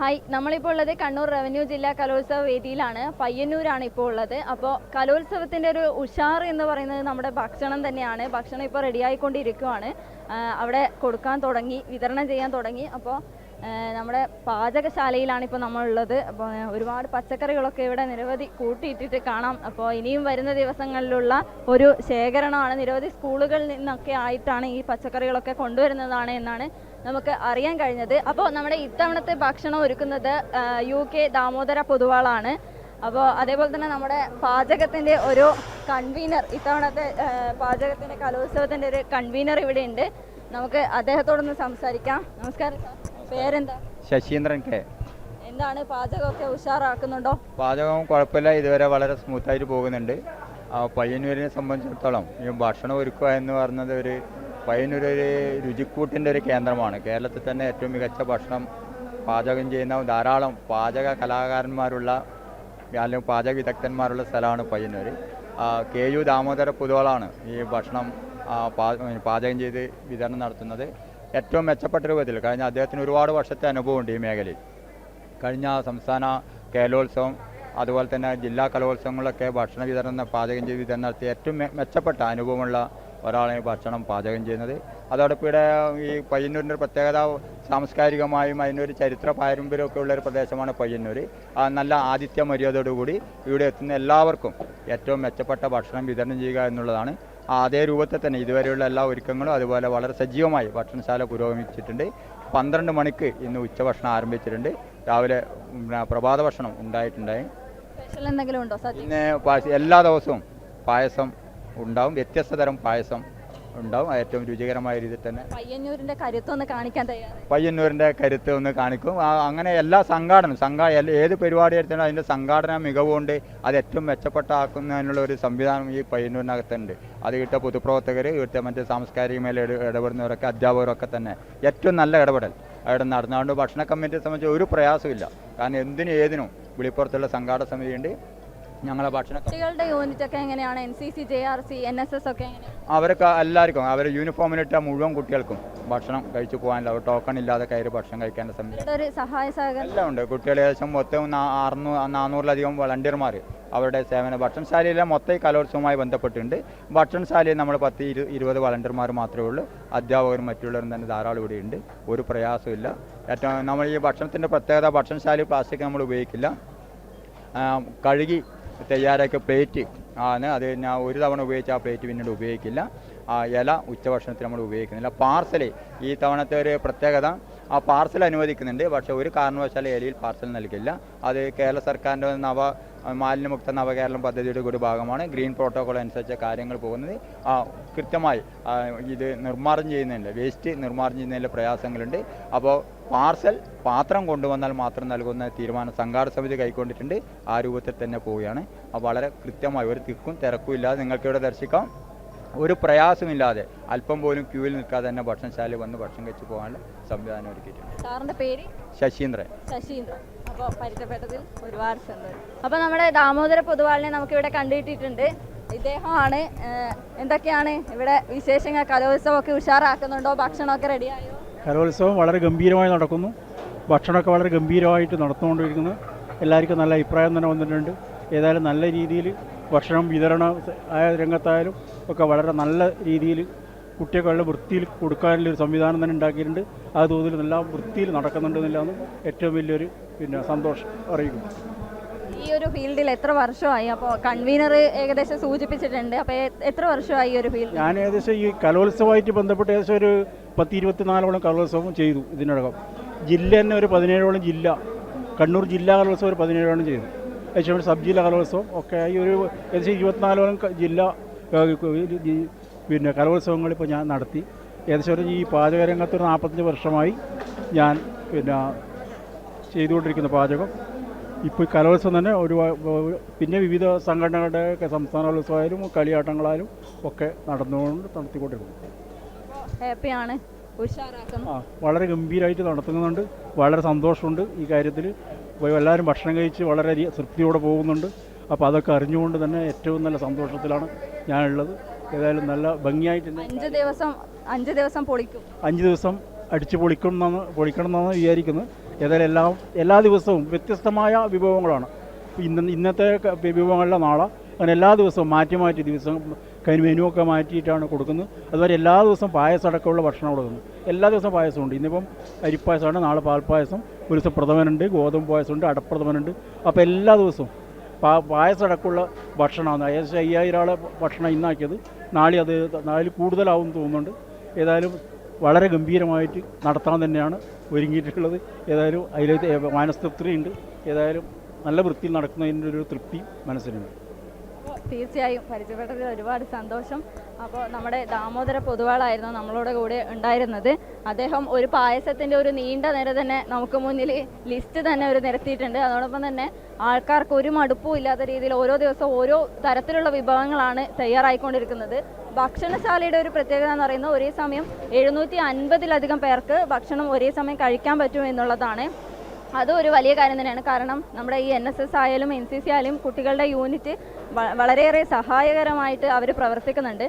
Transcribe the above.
Hi നമ്മളിപ്പോൾ ഉള്ളത് Kannur revenue ജില്ലാ കലോത്സവ വേദിയിലാണ്. പയ്യന്നൂരാണ് ഇപ്പോൾ ഉള്ളത്. അപ്പോൾ കലോത്സവത്തിന്റെ ഒരു ഉഷാർ എന്ന് പറയുന്നത് നമ്മുടെ ഭക്ഷണം തന്നെയാണ്. ഭക്ഷണം ഇപ്പോൾ റെഡിയായിക്കൊണ്ടിരിക്കുവാണ് ആ, അവിടെ കൊടുക്കാൻ തുടങ്ങി വിതരണം ചെയ്യാൻ തുടങ്ങി. അപ്പോൾ നമ്മുടെ പാചകശാലയിലാണ് ഇപ്പോൾ നമ്മളുള്ളത്. അപ്പോൾ ഒരുപാട് പച്ചക്കറികളൊക്കെ ഇവിടെ നിരവധി കൂട്ടിയിട്ടിട്ട് കാണാം. അപ്പോൾ ഇനിയും വരുന്ന ദിവസങ്ങളിലുള്ള ഒരു ശേഖരണമാണ്. നിരവധി സ്കൂളുകളിൽ നിന്നൊക്കെ ആയിട്ടാണ് ഈ പച്ചക്കറികളൊക്കെ കൊണ്ടുവരുന്നതാണ് എന്നാണ് നമുക്ക് അറിയാൻ കഴിഞ്ഞത്. അപ്പോൾ നമ്മുടെ ഇത്തവണത്തെ ഭക്ഷണം ഒരുക്കുന്നത് യു കെ ദാമോദര പൊതുവാളാണ്. അപ്പോൾ അതേപോലെ തന്നെ നമ്മുടെ പാചകത്തിന്റെ ഒരു കൺവീനർ ഇത്തവണത്തെ പാചകത്തിന്റെ കലോത്സവത്തിന്റെ ഒരു കൺവീനർ ഇവിടെ ഉണ്ട് നമുക്ക് അദ്ദേഹത്തോടൊന്ന് സംസാരിക്കാം. നമസ്കാരം പേരെന്താ? ശശീന്ദ്രൻ കെ. എന്താണ് പാചകമൊക്കെ ഉഷാറാക്കുന്നുണ്ടോ? പാചകം കുഴപ്പമില്ല. ഇതുവരെ വളരെ സ്മൂത്തായിട്ട് പോകുന്നുണ്ട്. പയ്യന്നൂരിനെ സംബന്ധിച്ചിടത്തോളം ഈ ഭക്ഷണം ഒരുക്കുക എന്ന് പറയുന്നത് ഒരു പയ്യന്നൂർ ഒരു രുചിക്കൂട്ടിന്റെ ഒരു കേന്ദ്രമാണ്. കേരളത്തിൽ തന്നെ ഏറ്റവും മികച്ച ഭക്ഷണം പാചകം ചെയ്യുന്ന ധാരാളം പാചക കലാകാരന്മാരുള്ള അല്ലെങ്കിൽ പാചക വിദഗ്ധന്മാരുള്ള സ്ഥലമാണ് പയ്യന്നൂർ കെ യു ദാമോദര പുതുവളാണ് ഈ ഭക്ഷണം പാചകം ചെയ്ത് വിതരണം നടത്തുന്നത്. ഏറ്റവും മെച്ചപ്പെട്ട രൂപത്തിൽ കഴിഞ്ഞ അദ്ദേഹത്തിന് ഒരുപാട് വർഷത്തെ അനുഭവമുണ്ട് ഈ മേഖലയിൽ. കഴിഞ്ഞ സംസ്ഥാന കേരളോത്സവം അതുപോലെ തന്നെ ജില്ലാ കലോത്സവങ്ങളിലൊക്കെ ഭക്ഷണ വിതരണം പാചകം ചെയ്ത് വിതരണം നടത്തിയ ഏറ്റവും മെച്ചപ്പെട്ട അനുഭവമുള്ള ഒരാളാണ് ഈ ഭക്ഷണം പാചകം ചെയ്യുന്നത്. അതോടൊപ്പം ഇവിടെ ഈ പയ്യന്നൂരിന്റെ ഒരു പ്രത്യേകത സാംസ്കാരികമായും അതിനൊരു ചരിത്ര പാരമ്പര്യമൊക്കെ ഉള്ള ഒരു പ്രദേശമാണ് പയ്യന്നൂർ നല്ല ആതിഥ്യ മര്യാദയോടുകൂടി ഇവിടെ എത്തുന്ന എല്ലാവർക്കും ഏറ്റവും മെച്ചപ്പെട്ട ഭക്ഷണം വിതരണം ചെയ്യുക എന്നുള്ളതാണ്. അതേ രൂപത്തിൽ തന്നെ ഇതുവരെയുള്ള എല്ലാ ഒരുക്കങ്ങളും അതുപോലെ വളരെ സജീവമായി ഭക്ഷണശാല പുരോഗമിച്ചിട്ടുണ്ട്. പന്ത്രണ്ട് മണിക്ക് ഇന്ന് ഉച്ചഭക്ഷണം ആരംഭിച്ചിട്ടുണ്ട്. രാവിലെ പ്രഭാത ഭക്ഷണം ഉണ്ടായിട്ടുണ്ടായി. പിന്നെ എല്ലാ ദിവസവും പായസം ഉണ്ടാവും. വ്യത്യസ്ത തരം പായസം ഉണ്ടാവും. ഏറ്റവും രുചികരമായ രീതിയിൽ തന്നെ പയ്യന്നൂരിന്റെ കരുത്ത് ഒന്ന് കാണിക്കാൻ തയ്യാറാണ്. പയ്യന്നൂരിന്റെ കരുത്ത് ഒന്ന് കാണിക്കും. അങ്ങനെ എല്ലാ സംഘാടനം സംഘാ ഏത് പരിപാടി എടുത്താലും അതിന്റെ സംഘാടന മികവുകൊണ്ട് അത് ഏറ്റവും മെച്ചപ്പെട്ടാക്കുന്നതിനുള്ള ഒരു സംവിധാനം ഈ പയ്യന്നൂരിനകത്തുണ്ട്. അത് ഇവിടുത്തെ പൊതുപ്രവർത്തകർ ഇവിടുത്തെ മറ്റ് സാംസ്കാരിക മേലെ ഇടപെടുന്നവരൊക്കെ അധ്യാപകരൊക്കെ തന്നെ ഏറ്റവും നല്ല ഇടപെടൽ. അവിടെ നടന്നുകൊണ്ട് ഭക്ഷണ കമ്മിറ്റിയെ സംബന്ധിച്ച് ഒരു പ്രയാസമില്ല കാരണം എന്തിനും ഏതിനും വിളിപ്പുറത്തുള്ള സംഘാടക സമിതിയുണ്ട്. ഞങ്ങളെ ഭക്ഷണ കുട്ടികളുടെ യൂണിറ്റ് ഒക്കെ എങ്ങനെയാണ്? N C C J R C N S S ഒക്കെ എങ്ങനെയാണ്? അവർക്ക് എല്ലാവർക്കും അവർ യൂണിഫോമിലിട്ട മുഴുവൻ കുട്ടികൾക്കും ഭക്ഷണം കഴിച്ചു പോകാനുള്ള അവർ ടോക്കൺ ഇല്ലാതെ കയറി ഭക്ഷണം കഴിക്കാൻ ഒരു സഹായ സഹകരണം. എല്ലാം ഉണ്ട്. കുട്ടികൾ ഏകദേശം മൊത്തം അറുന്നൂറ് അറുന്നൂ നാനൂറിലധികം വളണ്ടിയർമാർ അവരുടെ സേവന ഭക്ഷണശാലയിലെ മൊത്തം ഈ കലോത്സവവുമായി ബന്ധപ്പെട്ടിട്ടുണ്ട്. ഭക്ഷണശാലയിൽ നമ്മൾ പത്ത് ഇരു ഇരുപത് വളണ്ടിയർമാർ മാത്രമേ ഉള്ളൂ. അധ്യാപകരും മറ്റുള്ളവരും തന്നെ ധാരാളം ഇവിടെയുണ്ട് ഒരു പ്രയാസമില്ല ഏറ്റവും നമ്മൾ ഈ ഭക്ഷണത്തിന്റെ പ്രത്യേകത ഭക്ഷണശാലയിൽ പ്ലാസ്റ്റിക് നമ്മൾ ഉപയോഗിക്കില്ല. കഴുകി തയ്യാറാക്കിയ പ്ലേറ്റ്. ആണ്. അത് ഞാൻ ഒരു തവണ ഉപയോഗിച്ച ആ പ്ലേറ്റ് പിന്നീട് ഉപയോഗിക്കില്ല. ആ ഇല ഉച്ചഭക്ഷണത്തിന് നമ്മൾ ഉപയോഗിക്കുന്നില്ല. പാർസൽ ഈ തവണത്തെ ഒരു പ്രത്യേകത ആ പാർസൽ അനുവദിക്കുന്നുണ്ട്. പക്ഷേ ഒരു കാരണവശാലും ഏലിയിൽ പാർസൽ നൽകില്ല. അത് കേരള സർക്കാരിന്റെ നവ മാലിന്യമുക്ത നവകേരളം പദ്ധതിയുടെ കൂടി ഭാഗമാണ്. ഗ്രീൻ പ്രോട്ടോകോൾ അനുസരിച്ച് കാര്യങ്ങൾ പോകുന്നത്. ആ കൃത്യമായി ഇത് നിർമ്മാർജനം ചെയ്യുന്നതിന്റെ വേസ്റ്റ് നിർമ്മാർജനം ചെയ്യുന്നതിന്റെ പ്രയാസങ്ങളുണ്ട്. അപ്പോൾ പാർസൽ പാത്രം കൊണ്ടുവന്നാൽ മാത്രം നൽകുന്ന തീരുമാനം സംഘാടക സമിതി കൈക്കൊണ്ടിട്ടുണ്ട്. ആ രൂപത്തിൽ തന്നെ പോവുകയാണ്. അപ്പോൾ വളരെ കൃത്യമായി ഒരു തിക്കും തിരക്കും ഇല്ലാതെ നിങ്ങൾക്കിവിടെ ദർശിക്കാം. ഒരു പ്രയാസമില്ലാതെ അല്പം പോലും ക്യൂവിൽ നിൽക്കാതെ തന്നെ ഭക്ഷണശാല വന്ന് ഭക്ഷണം കഴിച്ചു പോകാനുള്ള സംവിധാനം ഒരുക്കിയിട്ടുണ്ട്. സാറിന്റെ പേര്? ശശീന്ദ്രൻ. ശശീന്ദ്രൻ. അപ്പോൾ പരിചയപ്പെട്ടതിൽ ഒരുപാട് സന്തോഷം. അപ്പോൾ നമ്മുടെ ദാമോദര പൊതുവാളിനെ നമുക്കിവിടെ കണ്ടുകിട്ടിയിട്ടുണ്ട് ഇദ്ദേഹമാണ് എന്തൊക്കെയാണ് ഇവിടെ വിശേഷങ്ങൾ? കലോത്സവമൊക്കെ ഉഷാറാക്കുന്നുണ്ടോ? ഭക്ഷണമൊക്കെ റെഡിയായോ? കലോത്സവം വളരെ ഗംഭീരമായി നടക്കുന്നു. ഭക്ഷണമൊക്കെ വളരെ ഗംഭീരമായിട്ട് നടന്നുകൊണ്ടിരിക്കുന്നു. എല്ലാവർക്കും നല്ല അഭിപ്രായം തന്നെ വന്നിട്ടുണ്ട്. ഏതായാലും നല്ല രീതിയിൽ ഭക്ഷണം വിതരണ ആയ രംഗത്തായാലും ഒക്കെ വളരെ നല്ല രീതിയിൽ കുട്ടികളുടെ വൃത്തിയിൽ കൊടുക്കാനുള്ള ഒരു സംവിധാനം തന്നെ ഉണ്ടാക്കിയിട്ടുണ്ട്. ആ തോതിൽ നല്ല വൃത്തിയിൽ നടക്കുന്നുണ്ട് എന്നുള്ളതാണ് ഏറ്റവും വലിയൊരു പിന്നെ സന്തോഷം അറിയിക്കുന്നു. ഈ ഒരു ഫീൽഡിൽ എത്ര വർഷമായി? അപ്പോൾ കൺവീനർ ഏകദേശം സൂചിപ്പിച്ചിട്ടുണ്ട്. അപ്പോൾ എത്ര വർഷമായി ഈ ഒരു ഫീൽഡ് ഞാൻ ഏകദേശം ഈ കലോത്സവമായിട്ട് ബന്ധപ്പെട്ട് ഏകദേശം ഒരു പത്ത് ഇരുപത്തിനാലോളം കലോത്സവം ചെയ്തു ഇതിനടക്കം ജില്ല തന്നെ ഒരു പതിനേഴോളം ജില്ല. കണ്ണൂർ ജില്ലാ കലോത്സവം ഒരു പതിനേഴോളം ചെയ്തു. ഏകദേശം സബ് ജില്ലാ കലോത്സവം ഒക്കെ ഈ ഒരു ഏകദേശം ഇരുപത്തിനാലോളം ജില്ല ഈ പിന്നെ കലോത്സവങ്ങൾ ഇപ്പോൾ ഞാൻ നടത്തി. ഏകദേശം ഈ പാചകരംഗത്ത് ഒരു നാൽപ്പത്തഞ്ച് വർഷമായി ഞാൻ പിന്നെ ചെയ്തുകൊണ്ടിരിക്കുന്ന പാചകം. ഇപ്പോൾ ഈ കലോത്സവം തന്നെ ഒരു പിന്നെ വിവിധ സംഘടനകളുടെ ഒക്കെ സംസ്ഥാന കലോത്സവമായാലും കളിയാട്ടങ്ങളായാലും ഒക്കെ നടന്നുകൊണ്ട് നടത്തിക്കൊണ്ടിരിക്കുന്നു. ഹാപ്പിയാണ് ആ വളരെ ഗംഭീരമായിട്ട് നടത്തുന്നുണ്ട്. വളരെ സന്തോഷമുണ്ട് ഈ കാര്യത്തിൽ. എല്ലാവരും ഭക്ഷണം കഴിച്ച് വളരെ തൃപ്തിയോടെ പോകുന്നുണ്ട്. അപ്പോൾ അതൊക്കെ അറിഞ്ഞുകൊണ്ട് തന്നെ ഏറ്റവും നല്ല സന്തോഷത്തിലാണ് ഞാനുള്ളത്. ഏതായാലും നല്ല ഭംഗിയായിട്ട് അഞ്ച് ദിവസം അഞ്ച് ദിവസം പൊളിക്കും. അഞ്ച് ദിവസം അടിച്ച് പൊളിക്കണം എന്നാണ് പൊളിക്കണം എന്നാണ് വിചാരിക്കുന്നത്. ഏതായാലും എല്ലാ എല്ലാ ദിവസവും വ്യത്യസ്തമായ വിഭവങ്ങളാണ്. ഇന്ന് ഇന്നത്തെ വിഭവങ്ങളുടെ നാളെ. അങ്ങനെ എല്ലാ ദിവസവും മാറ്റി മാറ്റി ദിവസം കഴിഞ്ഞ മെനു മാറ്റിയിട്ടാണ് കൊടുക്കുന്നത്. അതുപോലെ എല്ലാ ദിവസവും പായസം അടക്കമുള്ള ഭക്ഷണം കൊടുക്കുന്നത് എല്ലാ ദിവസവും പായസമുണ്ട് ഇന്നിപ്പം അരിപ്പായസമാണ് നാളെ പാൽപ്പായസം. ഒരു ദിവസം പ്രഥമനുണ്ട് ഗോതമ്പ് പായസമുണ്ട് അടപ്രഥമനുണ്ട്. അപ്പോൾ എല്ലാ ദിവസവും പാ പായസം അടക്കമുള്ള ഭക്ഷണമാണ്. ഏകദേശം അയ്യായിരം ആളെ ഭക്ഷണം ഇന്നാക്കിയത്. നാളെ അത് നാളെ കൂടുതലാവും തോന്നുന്നുണ്ട്. ഏതായാലും വളരെ ഗംഭീരമായിട്ട് നടത്താൻ തന്നെയാണ് ഒരുങ്ങിയിട്ടുള്ളത്. ഏതായാലും അതിൽ മാനസ്തൃപ്തിയുണ്ട്. ഏതായാലും നല്ല വൃത്തിയിൽ നടക്കുന്നതിന്റെ ഒരു തൃപ്തി മനസ്സിലുണ്ട് തീർച്ചയായും. പരിചയപ്പെട്ടതിൽ ഒരുപാട് സന്തോഷം. അപ്പോൾ നമ്മുടെ ദാമോദര പൊതുവാളായിരുന്നു നമ്മളോട് കൂടെ ഉണ്ടായിരുന്നത്. അദ്ദേഹം ഒരു പായസത്തിന്റെ ഒരു നീണ്ട നിര തന്നെ നമുക്ക് മുന്നിൽ ലിസ്റ്റ് തന്നെ ഒരു നിരത്തിയിട്ടുണ്ട്. അതോടൊപ്പം തന്നെ ആൾക്കാർക്ക് ഒരു മടുപ്പും ഇല്ലാത്ത രീതിയിൽ ഓരോ ദിവസവും ഓരോ തരത്തിലുള്ള വിഭവങ്ങളാണ് തയ്യാറായിക്കൊണ്ടിരിക്കുന്നത്. ഭക്ഷണശാലയുടെ ഒരു പ്രത്യേകത എന്ന് പറയുന്നത് ഒരേ സമയം എഴുന്നൂറ്റി അൻപതിലധികം പേർക്ക് ഭക്ഷണം ഒരേ സമയം കഴിക്കാൻ പറ്റും എന്നുള്ളതാണ്. അതും ഒരു വലിയ കാര്യം തന്നെയാണ്. കാരണം നമ്മുടെ ഈ എൻ എസ് എസ് ആയാലും എൻ സി സി ആയാലും കുട്ടികളുടെ യൂണിറ്റ് വളരെയേറെ സഹായകരമായിട്ട് അവർ പ്രവർത്തിക്കുന്നുണ്ട്.